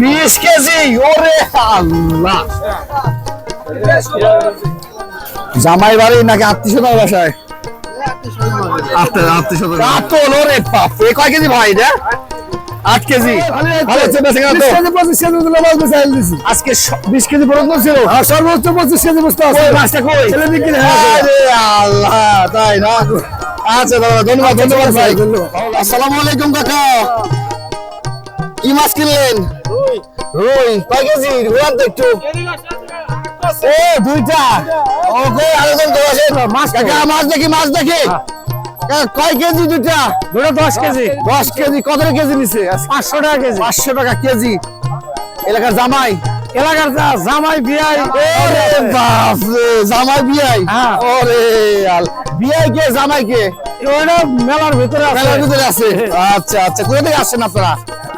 বিশ কেজি ওরে আল্লাহ। জামাই বাড়ি নাকি আত্মীয় বাসায়? কাতল ওরে বাপ এ কয় কেজি ভাই এটা? আট কেজি। আজকে বিশ কেজি পর্যন্ত ছিল। সর্বোচ্চ পঁচিশ বস্তু আছে। হয়ে। আরে আল্লাহ তাই না? আচ্ছা দাদা ধন্যবাদ ধন্যবাদ ভাই। আসসালামু আলাইকুম কাকা। কি মাছ কিনলেন? রুই। কয় কেজি? রুয়ান তো একটু। ও দুইটা। ও কই আলোচনা তো আছে মাছ কাকা মাছ দেখি মাছ দেখি। কাকা, কয় কেজি দুইটা? দুটো দশ কেজি। দশ কেজি কত কেজি নিছে? পাঁচশো টাকা কেজি। পাঁচশো টাকা কেজি। এলাকার জামাই? এলাকার জামাই বিয়াই। জামাই বিয়াই? হ্যাঁ। ওরে বিয়াই কে জামাই কে? মেলার ভিতরে আছে। মেলার ভিতরে আছে। আচ্ছা আচ্ছা। কোথা থেকে আসছেন আপনারা?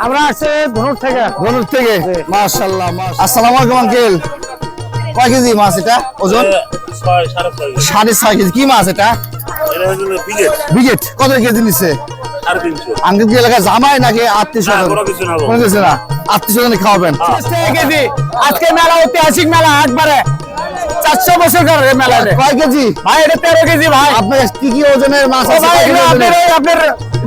আমরা আসছে ধনুর থেকে। ধনুর থেকে। মাশাআল্লাহ আসসালামু আলাইকুম আঙ্কেল। কয় কেজি মাছ এটা? ওজন? সাড়ে ছয় কেজি। কি মাছ এটা? বিগেট। কত কেজি নিচ্ছে সাড়ে তিনশো। আঙ্কেল কি এলাকায় জামাই নাকি আত্মীয় না, স্বজন? কোনো কিছু না, কোনো কিছু না। আত্মীয় স্বজন খাওয়াবেন। কেজি। আজকে মেলা ঐতিহাসিক মেলা একবারে। চারশো বছর কার মেলা কয় কেজি? ভাই এটা তেরো কেজি ভাই। আপনার কি কি ওজনের মাছ আছে? আপনার আপনার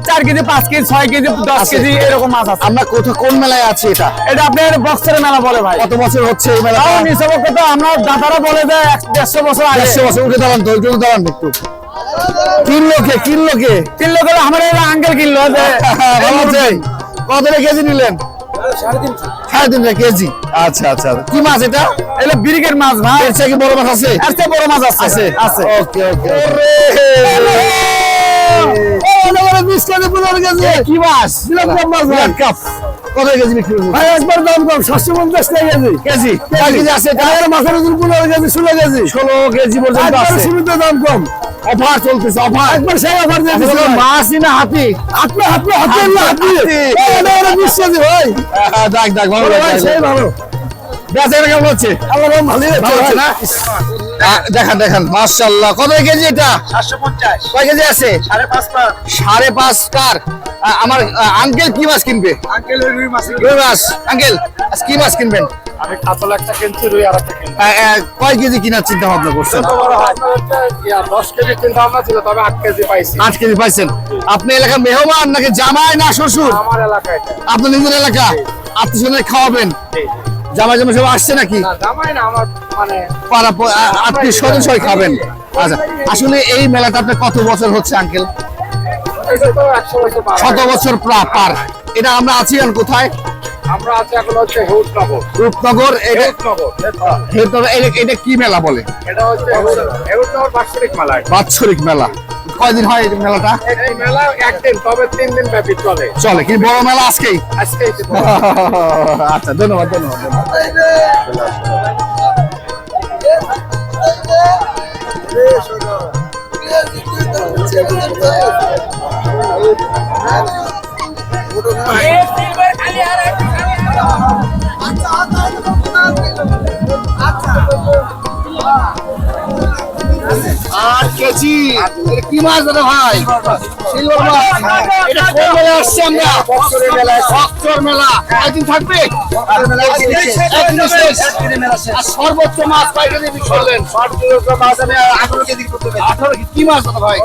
চার কেজি পাঁচ কেজি ছয় কেজি দশ কেজি এরকম মাছ আছে। আমরা কোথাও কোন মেলায় আছি এটা? এটা আপনার বক্সের মেলা বলে ভাই। কত বছর হচ্ছে এই মেলা তো আমরা দাদারা বলে যে দেড়শো বছর দেড়শো বছর উঠে দাঁড়ান তো দাঁড়ান একটু। কিনলো কে কিনলো কে? কিনলো করে আমার আঙ্কেল কিনলো কত কেজি নিলেন? সাড়ে তিন টাকা কেজি। আচ্ছা আচ্ছা। কি মাছ এটা? এটা বিরিকের মাছ ভাই। এর কি বড় মাছ আছে? এর চেয়ে বড় মাছ আছে। আছে? ওকে ওকে কি মাছ? কাপ। কত কেজি বিক্রি করব ভাই একবার দাম কম সাতশো পঞ্চাশ টাকা কেজি। কেজি? আছে? টাকার মাছের ওজন পনেরো কেজি ষোলো কেজি। ষোলো কেজি পর্যন্ত একবার দাম কম। অফার চলতেছে অফার। একবার সেই অফার দিয়ে দিচ্ছি আসলে ভাই। মাছই না হাতি। আপনি আপনি হাতে। হাতি, কেজি ভাই ডাক ডাক ভালো ভাই সেই ভালো কেমন হচ্ছে? আমার ভালোই ভালো হচ্ছে না? আহ, দেখান দেখান মাশাআল্লাহ। কত কেজি এটা? কয় কেজি আছে? সাড়ে কার আহ, আমার আঙ্কেল কি মাছ কিনবে? আঙ্কেল রুই মাছ রুই মাছ। আঙ্কেল আজ কি মাছ কিনবেন? আমি কাতল একটা কিনছি রুই আর একটা কিনছি। কয় কেজি কেনার চিন্তা ভাবনা করছেন দশ কেজি চিন্তা ভাবনা ছিল তবে আট কেজি পাইছি। আট কেজি পাইছেন। আপনি এলাকার মেহমান নাকি জামাই না শ্বশুর? আমার এলাকায় আপনার নিজের এলাকা? আত্মীয় খাওয়াবেন? জামাই জামাই সব আসছে নাকি? জামাই না আমার মানে আত্মীয় স্বজন সবাই খাবেন। আচ্ছা আসলে এই মেলাটা আপনার কত বছর হচ্ছে আঙ্কেল? শত বছর প্রা- এটা আমরা আছি কোথায়? আমরা আছি এখন হচ্ছে হেউটনগর হেউটনগর হেরতলা, এটা- কি মেলা বলে? এটা হচ্ছে হেউটনগর বাৎসরিক মেলা। বাৎসরিক মেলা। কয়দিন হয় এই মেলাটা? এই মেলা একদিন তবে তিন দিন ব্যাপী চলে। চলে কি বড় মেলা আজকেই। আজকে আচ্ছা ধন্যবাদ ধন্যবাদ ধন্যবাদ। আট কেজি। কি মাছ দাদা ভাই? সিলভার মাছ। এটা কোন মেলা আসছে আমরা? বক্সরের মেলা বক্সর মেলা। একদিন থাকবে আর সর্বোচ্চ মাছ কয় কেজি বিক্রি করলেন মাছ আমি আঠারো কেজি আঠারো কি মাছ দাদা ভাই?